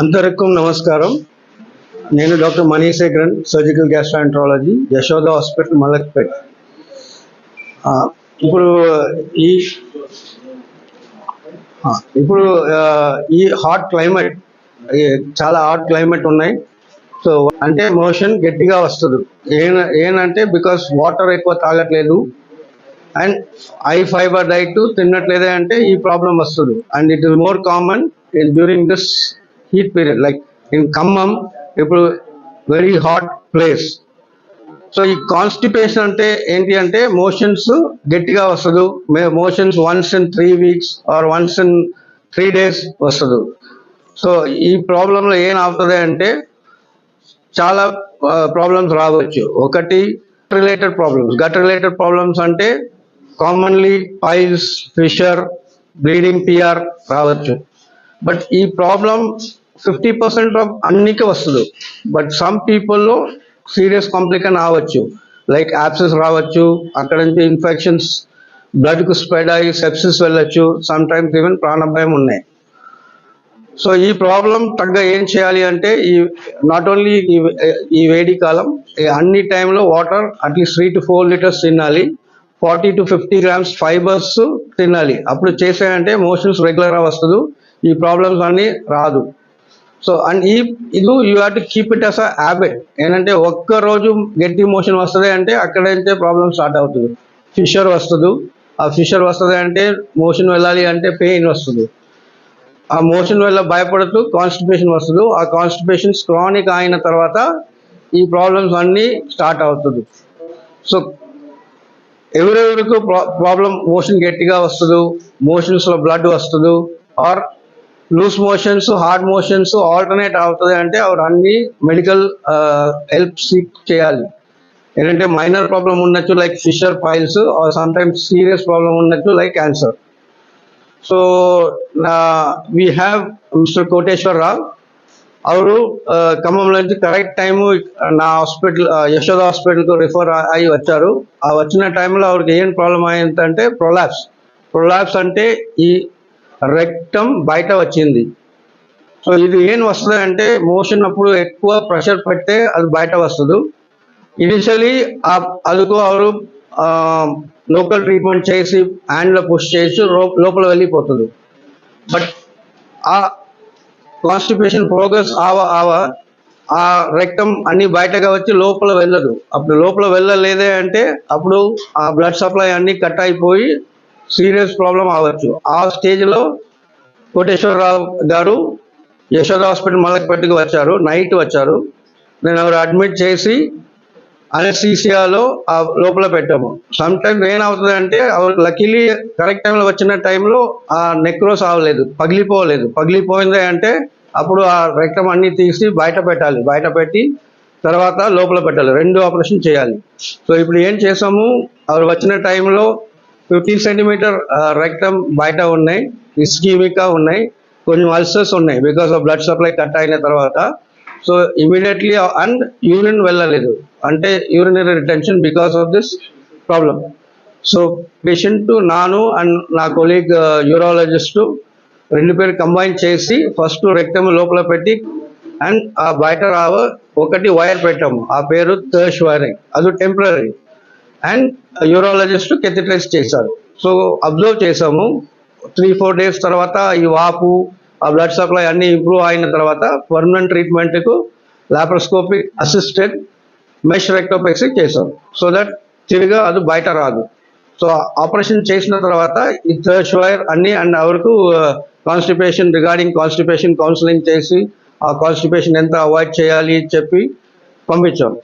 అందరికీ నమస్కారం. నేను doctor Manisekharan surgical gastroenterology Yashoda hospital Malakpet ఇప్పుడు ఈ ఇప్పుడు ఈ హాట్ క్లైమేట్ చాలా హాట్ క్లైమేట్ ఉన్నాయి. సో అంటే మోషన్ గట్టిగా వస్తుంది. ఏన ఏంటంటే బికాస్ వాటర్ ఎక్కువ తాగట్లేదు. అండ్ హై ఫైబర్ డైట్ తిన్నట్లేదే అంటే ఈ ప్రాబ్లం వస్తుంది. And it is more common during this heat period like in Khammam ఇప్పుడు వెరీ హాట్ ప్లేస్ సో ఈ కాన్స్టిపేషన్ అంటే ఏంటి అంటే మోషన్స్ గట్టిగా వస్తుంది. Motions once in three weeks or once in three days వస్తుంది. సో ఈ ప్రాబ్లంలో ఏం అవుతుంది అంటే చాలా ప్రాబ్లమ్స్ రావచ్చు. ఒకటి related problems gut related problems అంటే commonly piles fissure bleeding PR రావచ్చు. బట్ ఈ ప్రాబ్లం ఫిఫ్టీ పర్సెంట్ ఆఫ్ అన్నికి వస్తుంది. బట్ సమ్ పీపుల్లో సీరియస్ కాంప్లికేషన్ రావచ్చు. లైక్ యాప్సెస్ రావచ్చు. అక్కడ నుంచి ఇన్ఫెక్షన్స్ బ్లడ్కు స్ప్రెడ్ అయ్యి సెప్సిస్ వెళ్ళొచ్చు. సమ్ టైమ్స్ ఈవెన్ ప్రాణభయం ఉన్నాయి. సో ఈ ప్రాబ్లం తగ్గ ఏం చేయాలి అంటే ఈ నాట్ ఓన్లీ ఈ ఈ వేడి కాలం అన్ని టైంలో water at least three to four litres తినాలి. Forty to fifty grams fibres తినాలి. అప్పుడు చేసాయంటే మోషన్స్ రెగ్యులర్గా వస్తుంది. ఈ ప్రాబ్లమ్స్ అన్నీ రాదు. సో అండ్ ఈ ఇది you have to keep it as a habit ఏంటంటే ఒక్క రోజు గట్టి మోషన్ వస్తుంది అంటే అక్కడ నుంచే ప్రాబ్లమ్ స్టార్ట్ అవుతుంది. ఫిషర్ వస్తుంది. ఆ ఫిషర్ వస్తుంది అంటే మోషన్ వెళ్ళాలి అంటే పెయిన్ వస్తుంది. ఆ మోషన్ వల్ల భయపడుతూ కాన్స్టిపేషన్ వస్తుంది. ఆ కాన్స్టిపేషన్ క్రానిక్ అయిన తర్వాత ఈ ప్రాబ్లమ్స్ అన్నీ స్టార్ట్ అవుతుంది. సో ఎవరెవరికి ప్రాబ్లం మోషన్ గట్టిగా వస్తుంది మోషన్స్లో బ్లడ్ వస్తుంది or loose motions hard motions alternate అవుతుంది అంటే అవి అన్ని మెడికల్ హెల్ప్ సీక్ చేయాలి ఏంటంటే మైనర్ ప్రాబ్లం ఉండొచ్చు like fissure piles or sometimes serious problem ఉండొచ్చు like cancer so we have mister Koteswar Rao ಅವರು ఖమ్మంలో నుంచి కరెక్ట్ టైము నా హాస్పిటల్ యశోద హాస్పిటల్కు రిఫర్ అయ్యి వచ్చారు ఆ వచ్చిన టైంలో ಅವ್ರಿಗೆ ఏం ప్రాబ్లం అయిందంటే ప్రొలాప్స్ ప్రొలాప్స్ అంటే ఈ రెక్టం బయట వచ్చింది. ఇది ఏం వస్తుంది అంటే మోషన్ అప్పుడు ఎక్కువ ప్రెషర్ పెడితే అది బయట వస్తుంది. ఇనిషియలీ అదుకు అవరు లోకల్ ట్రీట్మెంట్ చేసి హ్యాండ్లో పుష్ చేసి లోపల వెళ్ళిపోతుంది. బట్ ఆ కాన్స్టిపేషన్ ప్రోగ్రెస్ ఆవ ఆవ ఆ రక్తం అన్ని బయటగా వచ్చి లోపల వెళ్ళదు. అప్పుడు లోపల వెళ్ళలేదే అంటే అప్పుడు ఆ బ్లడ్ సప్లై అన్ని కట్ అయిపోయి సీరియస్ ప్రాబ్లం అవ్వచ్చు. ఆ స్టేజ్లో కోటేశ్వరరావు గారు యశోద హాస్పిటల్ మలకపెట్టుకు వచ్చారు. నైట్ వచ్చారు. నేను ఎవరు అడ్మిట్ చేసి అనస్థీసియాలో ఆ లోపల పెట్టాము. సమ్ టైమ్ ఏమవుతుంది అంటే లక్కీలీ కరెక్ట్ టైంలో వచ్చిన టైంలో ఆ నెక్రోస్ అవ్వలేదు పగిలిపోలేదు. పగిలిపోయింది అంటే అప్పుడు ఆ రక్తం అన్ని తీసి బయట పెట్టాలి. బయట పెట్టి తర్వాత లోపల పెట్టాలి. రెండు ఆపరేషన్ చేయాలి. సో ఇప్పుడు ఏం చేసాము? అవి వచ్చిన టైంలో ఫిఫ్టీన్ సెంటీమీటర్ రక్తం బయట ఉన్నాయి ఇస్కీమికా ఉన్నాయి కొంచెం అల్సర్స్ ఉన్నాయి because of blood supply cut అయిన తర్వాత. సో ఇమీడియట్లీ అండ్ యూరిన్ వెళ్ళలేదు. అంటే urinary retention because of this problem so patient నాను అండ్ నా కొలీగ్ యూరాలజిస్ట్ uh, రెండు పేరు కంబైన్ చేసి ఫస్ట్ రెక్టమ్ లోపల పెట్టి అండ్ ఆ బయట రావ ఒకటి వైర్ పెట్టాము. ఆ పేరు థర్ష్ వైరింగ్ అది టెంపరీ అండ్ యూరాలజిస్ట్ కెథిటరైజ్ చేశారు. సో అబ్జర్వ్ చేసాము త్రీ ఫోర్ డేస్ తర్వాత ఈ వాపు ఆ బ్లడ్ సప్లై అన్ని ఇంప్రూవ్ అయిన తర్వాత పర్మనెంట్ ట్రీట్మెంట్కు లాప్రోస్కోపిక్ అసిస్టెడ్ మెష్ రెక్టోపెక్సీ చేశాం సో దట్ తిరిగా అది బయట రాదు. సో ఆపరేషన్ చేసిన తర్వాత ఈ థర్డ్ వైర్ అన్ని అండ్ అవరకు కాన్స్టిపేషన్ రిగార్డింగ్ కాన్స్టిపేషన్ కౌన్సిలింగ్ చేసి ఆ కాన్స్టిపేషన్ ఎంత అవాయిడ్ చేయాలి చెప్పి పంపించాం.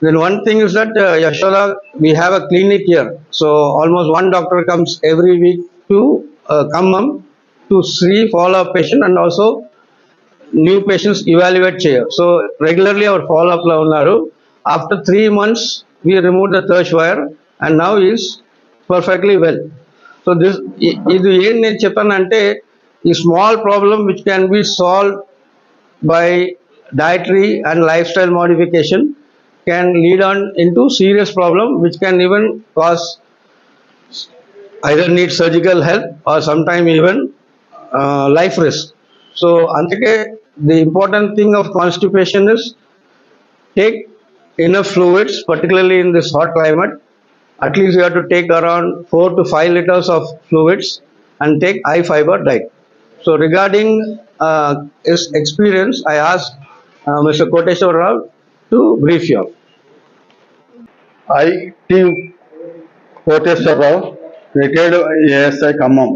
Then one thing is that uh, Yashoda, we have a clinic here. So almost one doctor comes every week to uh, Khammam to see follow up patient and also new patients evaluate chair. So regularly our follow up లో ఉన్నారు. After three months, we removed the third wire and now is perfectly well. So this ఇ- ఇది ఏం నేను చెప్పానంటే ఈ small problem which can be solve by dietary and lifestyle modification can lead on into serious problem which can even cause either need surgical help or sometimes even uh, life risk. So, Andike, the important thing of constipation is take enough fluids, particularly in this hot climate. At least you have to take around 4 to 5 liters of fluids and take high fiber diet. So regarding uh, his experience, I asked uh, Mr. Koteshwar Rao to brief you I T Koteswara Rao retired ASI Khammam.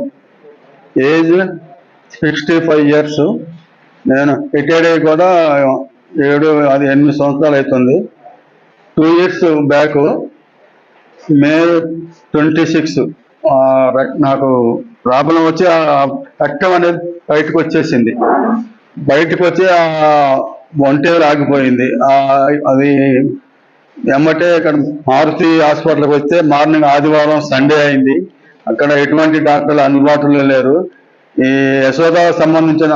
Age sixty five years. నేను retired అయ్యి కూడా ఏడు అది ఎనిమిది సంవత్సరాలు అవుతుంది. Two years back May twenty six నాకు problem వచ్చి ఆ రక్తం అనేది బయటకు వచ్చేసింది. బయటకు వచ్చి ఆ ఆగిపోయింది. అది ఎమ్మటే ఇక్కడ మారుతి హాస్పిటల్కి వస్తే మార్నింగ్ ఆదివారం సండే అయింది. అక్కడ ఎటువంటి డాక్టర్లు అందుబాటులో లేరు. ఈ యశోద సంబంధించిన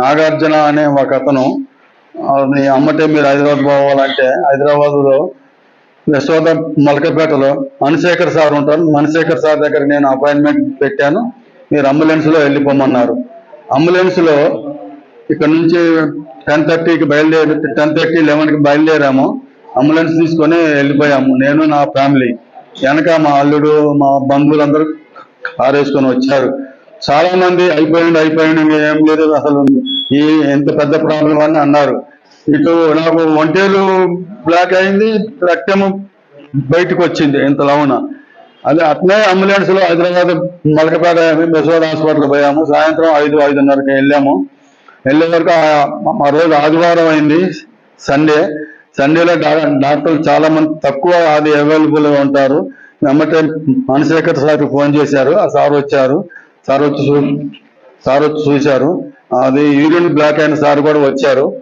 నాగార్జున అనే ఒక అతను అమ్మటే మీరు హైదరాబాద్ పోవాలంటే హైదరాబాద్లో యశోద మలకపేటలో మణిశేఖర్ సార్ ఉంటారు. మణిశేఖర్ సార్ దగ్గర నేను అపాయింట్మెంట్ పెట్టాను. మీరు అంబులెన్స్లో వెళ్ళిపోమన్నారు. అంబులెన్స్లో ఇక్కడ నుంచి టెన్ థర్టీకి బయలుదేరి టెన్ థర్టీ లెవెన్కి బయలుదేరాము. అంబులెన్స్ తీసుకొని వెళ్ళిపోయాము. నేను నా ఫ్యామిలీ వెనక మా అల్లుడు మా బంధువులందరూ కారు వేసుకొని వచ్చారు. చాలా మంది అయిపోయింది అయిపోయింది ఏం లేదు అసలు. ఈ ఎంత పెద్ద ప్రాబ్లం అని అన్నారు. ఇటు నాకు ఒంటేలు బ్లాక్ అయింది రక్తము బయటకు వచ్చింది ఇంత లవణ అదే అట్లే అంబులెన్స్లో హైదరాబాద్ మలకపేట మెసోడ్ హాస్పిటల్ పోయాము. సాయంత్రం ఐదు ఐదున్నరకి వెళ్ళాము. వెళ్ళే వరకు రోజు ఆదివారం అయింది సండే. సండేలో డాక్టర్లు చాలా మంది తక్కువ అది అవైలబుల్ ఉంటారు. వెంబటే మనశేఖర్ సార్ ఫోన్ చేశారు ఆ సార్ వచ్చారు. సార్ వచ్చి చూ- సార్ వచ్చి చూశారు. అది యూరిన్ బ్లాక్ అయిన సార్ కూడా వచ్చారు.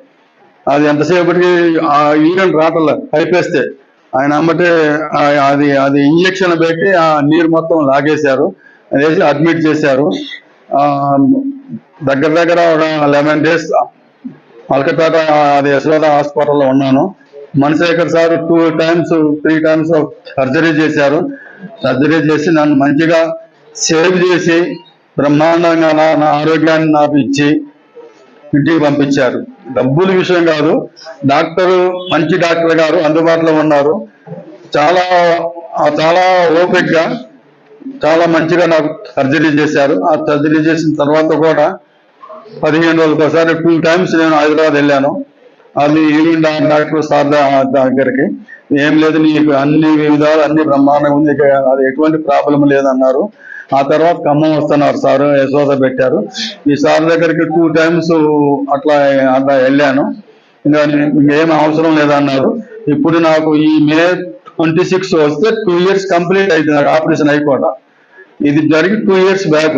అది ఎంతసేపటికి ఆ యూరిన్ రాటల పైపేస్తే. ఆయన అమ్మటే అది అది ఇంజక్షన్ పెట్టి ఆ నీరు మొత్తం లాగేశారు. వేసి అడ్మిట్ చేశారు. దగ్గర దగ్గర దగ్గర లెవెన్ డేస్ అలకపేట అది యశోద హాస్పిటల్లో ఉన్నాను. Manasekhar sir two times three times surgery చేశారు. సర్జరీ చేసి నన్ను మంచిగా సేవ్ చేసి బ్రహ్మాండంగా నా నా ఆరోగ్యాన్ని నాకు ఇచ్చి ఇంటికి పంపించారు. డబ్బుల విషయం కాదు డాక్టర్ మంచి డాక్టర్ గారు అందుబాటులో ఉన్నారు. చాలా చాలా ఓపిక్గా చాలా మంచిగా నాకు సర్జరీ చేశారు. ఆ సర్జరీ చేసిన తర్వాత కూడా పదిహేను రోజులకు ఒకసారి టూ టైమ్స్ నేను హైదరాబాద్ వెళ్ళాను. అది యూనియన్ డాక్టర్ సార్ దగ్గరికి ఏం లేదు నీకు అన్ని విధాలు అన్ని బ్రహ్మాండంగా ఉంది అది ఎటువంటి ప్రాబ్లం లేదన్నారు. ఆ తర్వాత ఖమ్మం వస్తున్నారు సార్ యశోద పెట్టారు. ఈ సార్ దగ్గరికి టూ టైమ్స్ అట్లా అట్లా వెళ్ళాను. ఇంకా ఏం అవసరం లేదన్నారు. ఇప్పుడు నాకు ఈ మే ట్వంటీ సిక్స్ వస్తే టూ ఇయర్స్ కంప్లీట్ అయింది నాకు ఆపరేషన్ అయిపోవడం ఇది జరిగి టూ ఇయర్స్ బ్యాక్.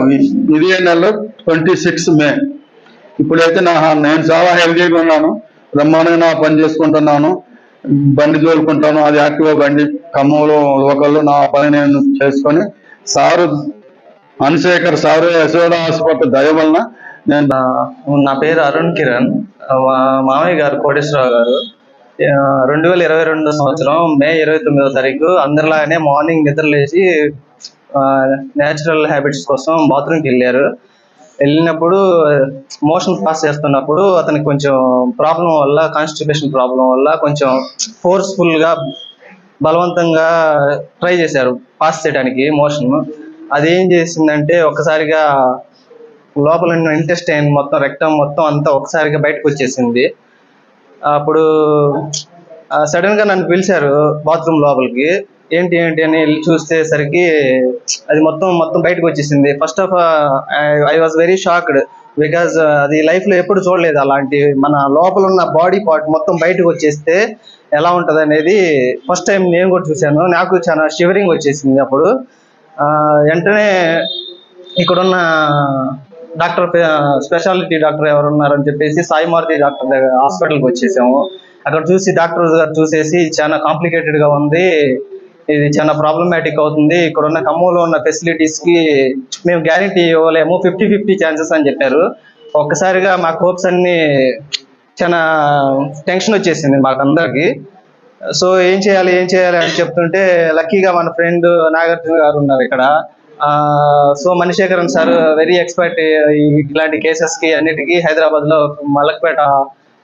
ఇదే నెలలో ట్వంటీ సిక్స్ మే. ఇప్పుడైతే నా నేను చాలా హెల్దీగా ఉన్నాను. బ్రహ్మాండంగా నా పని చేసుకుంటున్నాను. బండి తోలుకుంటాను. అది యాక్టివ్ బండి. ఖమ్మంలో లోకల్లో నా పని నేను చేసుకొని sir Anusekhar sir Yashoda hospital దయ వలన నేను నా పేరు అరుణ్ కిరణ్. మా మామయ్య గారు కోటేశ్వరరావు గారు. రెండు వేల ఇరవై రెండు సంవత్సరం మే ఇరవై తొమ్మిదో తారీఖు అందరిలాగానే మార్నింగ్ నిద్రలేసి నేచురల్ హ్యాబిట్స్ కోసం బాత్రూమ్కి వెళ్ళారు. వెళ్ళినప్పుడు మోషన్ పాస్ చేస్తున్నప్పుడు అతనికి కొంచెం ప్రాబ్లం వల్ల కాన్స్టిపేషన్ ప్రాబ్లం వల్ల కొంచెం ఫోర్స్ఫుల్గా బలవంతంగా ట్రై చేశారు పాస్ చేయడానికి మోషన్ అది ఏం చేసిందంటే ఒక్కసారిగా లోపల ఇంటెస్టైన్ మొత్తం రెక్టం మొత్తం అంతా ఒకసారిగా బయటకు వచ్చేసింది. అప్పుడు సడన్గా నన్ను పిలిచారు బాత్రూమ్ లోపలికి. ఏంటి ఏంటి అని వెళ్ళి చూసేసరికి అది మొత్తం మొత్తం బయటకు వచ్చేసింది. First of I was very shocked because అది లైఫ్లో ఎప్పుడు చూడలేదు అలాంటి మన లోపల ఉన్న బాడీ పార్ట్ మొత్తం బయటకు వచ్చేస్తే ఎలా ఉంటది అనేది ఫస్ట్ టైం నేను కూడా చూశాను. నాకు చాలా షివరింగ్ వచ్చేసింది అప్పుడు. వెంటనే ఇక్కడున్న డాక్టర్ స్పెషాలిటీ డాక్టర్ ఎవరు ఉన్నారని చెప్పేసి సాయిమారుతి డాక్టర్ దగ్గర హాస్పిటల్కి వచ్చేసాము. అక్కడ చూసి డాక్టర్ గారు చూసేసి చాలా కాంప్లికేటెడ్గా ఉంది. ఇది చాలా ప్రాబ్లమాటిక్ అవుతుంది. ఇక్కడ ఉన్న ఖమ్మంలో ఉన్న ఫెసిలిటీస్కి మేము గ్యారంటీ ఇవ్వలేము. ఫిఫ్టీ ఫిఫ్టీ ఛాన్సెస్ అని చెప్పారు. ఒక్కసారిగా మా హోప్స్ అన్ని చాలా టెన్షన్ వచ్చేసింది మాకు సో ఏం చేయాలి ఏం చేయాలి అని చెప్తుంటే లక్కీగా మన ఫ్రెండ్ నాగార్జున గారు ఉన్నారు ఇక్కడ. So Manisekharan sir very expert ఇట్లాంటి కేసెస్కి అన్నిటికీ హైదరాబాద్లో మలక్పేట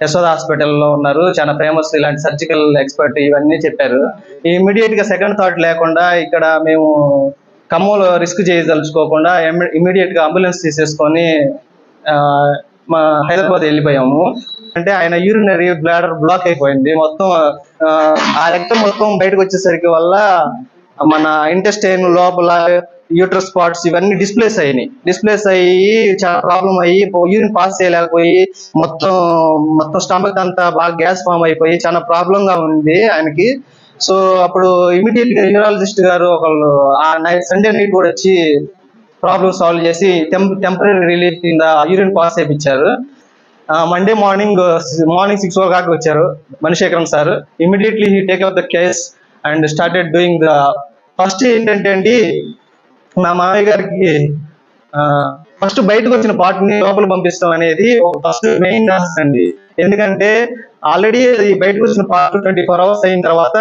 యశోద హాస్పిటల్లో ఉన్నారు. చాలా ఫేమస్ ఇలాంటి సర్జికల్ ఎక్స్పర్ట్ ఇవన్నీ చెప్పారు. ఇమీడియట్గా సెకండ్ థాట్ లేకుండా ఇక్కడ మేము ఖమ్మంలో రిస్క్ చేయదలుచుకోకుండా ఇమీడియట్గా అంబులెన్స్ తీసేసుకొని మా హైదరాబాద్ వెళ్ళిపోయాము. అంటే ఆయన యూరినరీ బ్లాడర్ బ్లాక్ అయిపోయింది. మొత్తం ఆ, ఆ రక్తం మొత్తం బయటకు వచ్చేసరికి వల్ల మన ఇంటెస్టైన్ లోపల యూట్రస్ స్పాట్స్ ఇవన్నీ డిస్ప్లేస్ అయినాయి డిస్ప్లేస్ అయ్యి చాలా ప్రాబ్లం అయ్యి యూరిన్ పాస్ చేయలేకపోయి మొత్తం మొత్తం స్టమక్ అంతా బాగా గ్యాస్ ఫామ్ అయిపోయి చాలా ప్రాబ్లంగా ఉంది ఆయనకి. సో అప్పుడు ఇమీడియట్గా న్యూరాలజిస్ట్ గారు ఒకళ్ళు ఆ నైట్ సండే నైట్ కూడా వచ్చి ప్రాబ్లమ్ సాల్వ్ చేసి టెంపరీ రిలీఫ్ కింద యూరిన్ పాస్ చేయించారు మండే మార్నింగ్ మార్నింగ్ సిక్స్ ఓ క్లాక్ వచ్చారు Manisekharan sir. Immediately he take up the case and started doing the first ఏంటంటే అండి మా మామయ్య గారికి ఫస్ట్ బయటకు వచ్చిన పార్ట్ని లోపల పంపిస్తాం అనేది ఫస్ట్ మెయిన్ టాస్క్ అండి. ఎందుకంటే ఆల్రెడీ అది బయటకు వచ్చిన పార్ట్ ట్వంటీ ఫోర్ అవర్స్ అయిన తర్వాత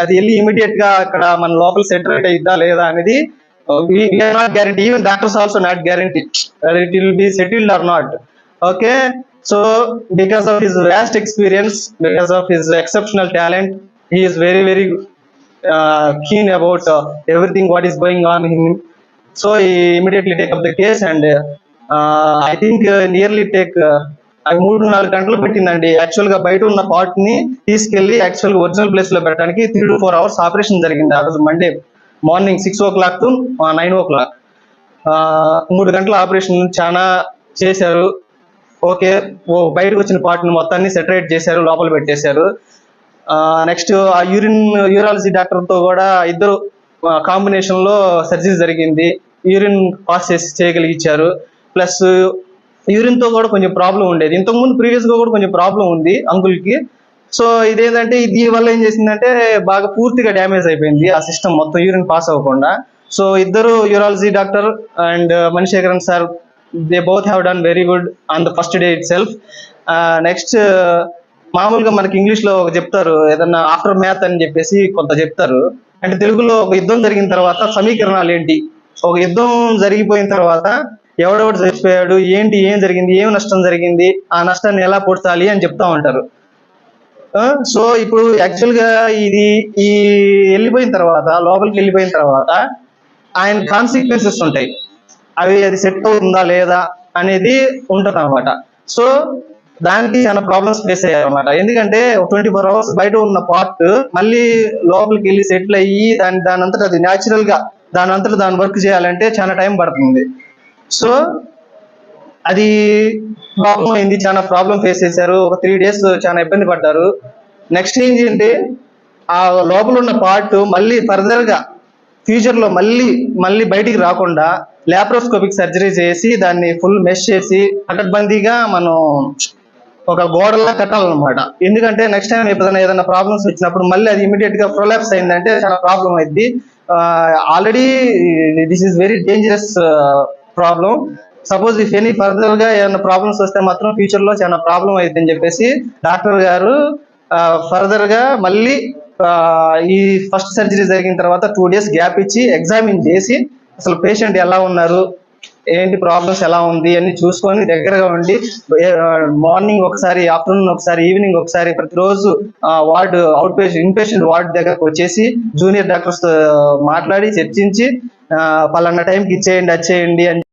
అది వెళ్ళి ఇమీడియట్గా అక్కడ మన లోపల సెటరేట్ అయిద్దా లేదా అనేది not guarantee even doctors also not guarantee it will be settled or not okay so because of his vast experience because of his exceptional talent he is very very Uh, keen about uh, everything what is going on in him. So he immediately take up the case and uh, i think uh, nearly take uh, అవి మూడు నాలుగు గంటలు పెట్టిందండి. యాక్చువల్గా బయట ఉన్న పార్ట్ని తీసుకెళ్ళి యాక్చువల్గా ఒరిజినల్ ప్లేస్లో పెట్టడానికి three to four hours operation జరిగింది. ఆ రోజు Monday morning six o'clock to nine o'clock మూడు గంటల ఆపరేషన్ చాలా చేశారు. ఓకే ఓ బయటకు వచ్చిన పార్ట్ని మొత్తాన్ని సెటరేట్ చేశారు లోపల పెట్టేశారు. నెక్స్ట్ ఆ యూరిన్ యూరాలజీ డాక్టర్తో కూడా ఇద్దరు కాంబినేషన్లో సర్జరీ జరిగింది. యూరిన్ పాస్ చేసి చేయగలిగించారు ప్లస్ యూరిన్తో కూడా కొంచెం ప్రాబ్లం ఉండేది. ఇంతకు ముందు కూడా కొంచెం ప్రాబ్లం ఉంది అంకుల్కి సో ఇదేంటంటే దీని వల్ల ఏం చేసిందంటే బాగా పూర్తిగా డ్యామేజ్ అయిపోయింది ఆ సిస్టమ్ మొత్తం యూరిన్ పాస్ అవ్వకుండా. సో ఇద్దరు urology doctor and Manisekharan sir they both have done very good on the first day itself next మామూలుగా మనకి ఇంగ్లీష్లో ఒక చెప్తారు ఏదన్నా ఆఫ్టర్ మ్యాథ్ అని చెప్పేసి కొంత చెప్తారు. అంటే తెలుగులో ఒక యుద్ధం జరిగిన తర్వాత సమీకరణాలు ఏంటి? ఒక యుద్ధం జరిగిపోయిన తర్వాత ఎవడెవడు చచ్చిపోయాడు ఏంటి ఏం జరిగింది ఏం నష్టం జరిగింది ఆ నష్టాన్ని ఎలా పొడతాలి అని చెప్తా ఉంటారు. సో ఇప్పుడు యాక్చువల్గా ఇది ఈ వెళ్ళిపోయిన తర్వాత లోపలికి వెళ్ళిపోయిన తర్వాత ఆయన కాన్సిక్వెన్సెస్ ఉంటాయి. అవి అది సెట్ అవుతుందా లేదా అనేది ఉంటుంది అనమాట సో దానికి చాలా ప్రాబ్లమ్స్ ఫేస్ అయ్యాయి అనమాట ఎందుకంటే ట్వంటీ ఫోర్ అవర్స్ బయట ఉన్న పార్ట్ మళ్ళీ లోపలికి వెళ్ళి సెటిల్ అయ్యి దాని దాని అంతటా అది న్యాచురల్గా దాని అంతటా దాని వర్క్ చేయాలంటే చాలా టైం పడుతుంది. సో అది ప్రాబ్లం అయింది చాలా ప్రాబ్లం ఫేస్ చేశారు. ఒక త్రీ డేస్ చాలా ఇబ్బంది పడ్డారు. నెక్స్ట్ ఏంటంటే ఆ లోపల ఉన్న పార్ట్ మళ్ళీ ఫర్దర్గా ఫ్యూచర్లో మళ్ళీ మళ్ళీ బయటికి రాకుండా లాప్రోస్కోపిక్ సర్జరీ చేసి దాన్ని ఫుల్ మెష్ చేసి పకడ్బందీగా మనం ఒక గోడలా కట్టాలన్నమాట. ఎందుకంటే నెక్స్ట్ టైం ఎప్పుడైనా ఏదైనా ప్రాబ్లమ్స్ వచ్చినప్పుడు మళ్ళీ అది ఇమీడియట్గా ప్రొలాప్స్ అయిందంటే చాలా ప్రాబ్లం అయింది already this is very dangerous problem suppose if any ఫర్దర్గా ఏమైనా ప్రాబ్లమ్స్ వస్తే మాత్రం ఫ్యూచర్లో చాలా ప్రాబ్లం అయింది అని చెప్పేసి డాక్టర్ గారు ఫర్దర్గా మళ్ళీ ఈ ఫస్ట్ సర్జరీ జరిగిన తర్వాత టూ డేస్ గ్యాప్ ఇచ్చి ఎగ్జామిన్ చేసి అసలు పేషెంట్ ఎలా ఉన్నారు ఏంటి ప్రాబ్లమ్స్ ఎలా ఉంది అన్ని చూసుకొని దగ్గరగా ఉండి మార్నింగ్ ఒకసారి ఆఫ్టర్నూన్ ఒకసారి ఈవినింగ్ ఒకసారి ప్రతిరోజు ward out patient in patient ward దగ్గరకు వచ్చేసి జూనియర్ డాక్టర్స్తో మాట్లాడి చర్చించి పలానా టైంకి ఇచ్చేయండి వచ్చేయండి అని